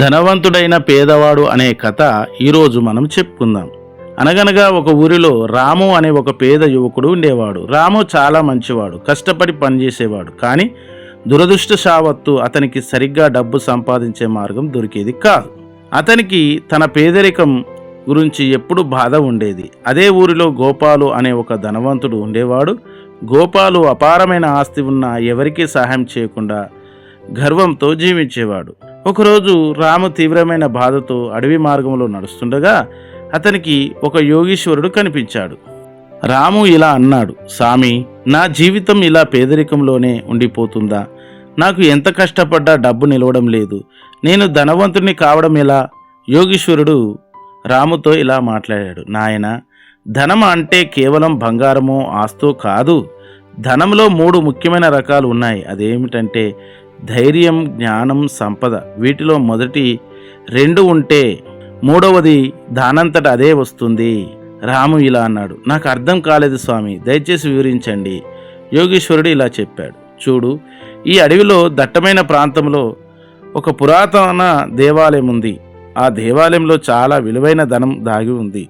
ధనవంతుడైన పేదవాడు అనే కథ ఈరోజు మనం చెప్పుకుందాం. అనగనగా ఒక ఊరిలో రాము అనే ఒక పేద యువకుడు ఉండేవాడు. రాము చాలా మంచివాడు కష్టపడి పనిచేసేవాడు. కానీ దురదృష్టశావత్తు అతనికి సరిగ్గా డబ్బు సంపాదించే మార్గం దొరికేది కాదు. అతనికి తన పేదరికం గురించి ఎప్పుడు బాధ ఉండేది. అదే ఊరిలో గోపాలు అనే ఒక ధనవంతుడు ఉండేవాడు. గోపాలు అపారమైన ఆస్తి ఉన్న ఎవరికీ సహాయం చేయకుండా గర్వంతో జీవించేవాడు. ఒకరోజు రాము తీవ్రమైన బాధతో అడవి మార్గంలో నడుస్తుండగా అతనికి ఒక యోగీశ్వరుడు కనిపించాడు. రాము ఇలా అన్నాడు స్వామి నా జీవితం ఇలా పేదరికంలోనే ఉండిపోతుందా? నాకు ఎంత కష్టపడ్డా డబ్బు నిలవడం లేదు. నేను ధనవంతుని కావడం ఎలా? యోగీశ్వరుడు రాముతో ఇలా మాట్లాడాడు నాయన ధనం అంటే కేవలం బంగారమో ఆస్తో కాదు. ధనంలో మూడు ముఖ్యమైన రకాలు ఉన్నాయి. అదేమిటంటే ధైర్యం జ్ఞానం సంపద. వీటిలో మొదటి రెండు ఉంటే మూడవది దానంతట అదే వస్తుంది. రాము ఇలా అన్నాడు. నాకు అర్థం కాలేదు స్వామి. దయచేసి వివరించండి. యోగేశ్వరుడు ఇలా చెప్పాడు. చూడు ఈ అడవిలో దట్టమైన ప్రాంతంలో ఒక పురాతన దేవాలయం ఉంది. ఆ దేవాలయంలో చాలా విలువైన ధనం దాగి ఉంది.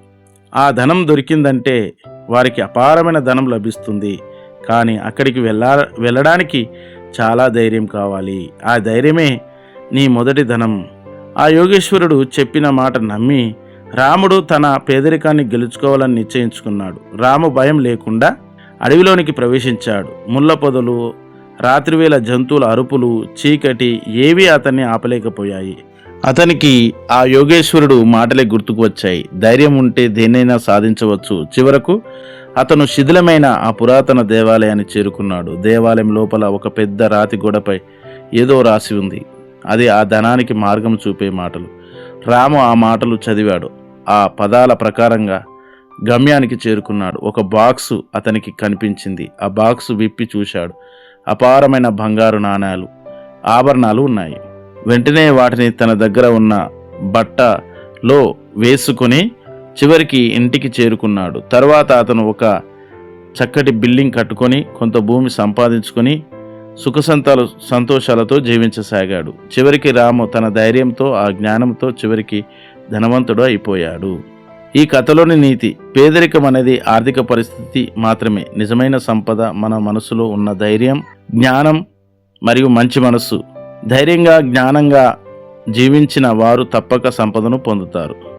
ఆ ధనం దొరికిందంటే వారికి అపారమైన ధనం లభిస్తుంది. కానీ అక్కడికి వెళ్ళా వెళ్ళడానికి చాలా ధైర్యం కావాలి. ఆ ధైర్యమే నీ మొదటి ధనం. ఆ యోగేశ్వరుడు చెప్పిన మాట నమ్మి రాముడు తన పేదరికాన్ని గెలుచుకోవాలని నిశ్చయించుకున్నాడు. రాము భయం లేకుండా అడవిలోనికి ప్రవేశించాడు. ముళ్ళ పొదలు రాత్రివేళ జంతువుల అరుపులు చీకటి ఏవీ అతన్ని ఆపలేకపోయాయి. అతనికి ఆ యోగేశ్వరుడు మాటలే గుర్తుకు వచ్చాయి. ధైర్యం ఉంటే దేన్నైనా సాధించవచ్చు. చివరకు అతను శిథిలమైన ఆ పురాతన దేవాలయాన్ని చేరుకున్నాడు. దేవాలయం లోపల ఒక పెద్ద రాతి గోడపై ఏదో రాసి ఉంది. అది ఆ ధనానికి మార్గం చూపే మాటలు. రాము ఆ మాటలు చదివాడు. ఆ పదాల ప్రకారంగా గమ్యానికి చేరుకున్నాడు. ఒక బాక్సు అతనికి కనిపించింది. ఆ బాక్సు విప్పి చూశాడు. అపారమైన బంగారు నాణాలు ఆభరణాలు ఉన్నాయి. వెంటనే వాటిని తన దగ్గర ఉన్న బట్టలో వేసుకుని చివరికి ఇంటికి చేరుకున్నాడు. తర్వాత అతను ఒక చక్కటి బిల్డింగ్ కట్టుకొని కొంత భూమి సంపాదించుకొని సుఖసంతాలు సంతోషాలతో జీవించసాగాడు. చివరికి రాము తన ధైర్యంతో ఆ జ్ఞానంతో చివరికి ధనవంతుడు అయిపోయాడు. ఈ కథలోని నీతి పేదరికం అనేది ఆర్థిక పరిస్థితి మాత్రమే. నిజమైన సంపద మన మనసులో ఉన్న ధైర్యం జ్ఞానం మరియు మంచి మనస్సు. ధైర్యంగా జ్ఞానంగా జీవించిన వారు తప్పక సంపదను పొందుతారు.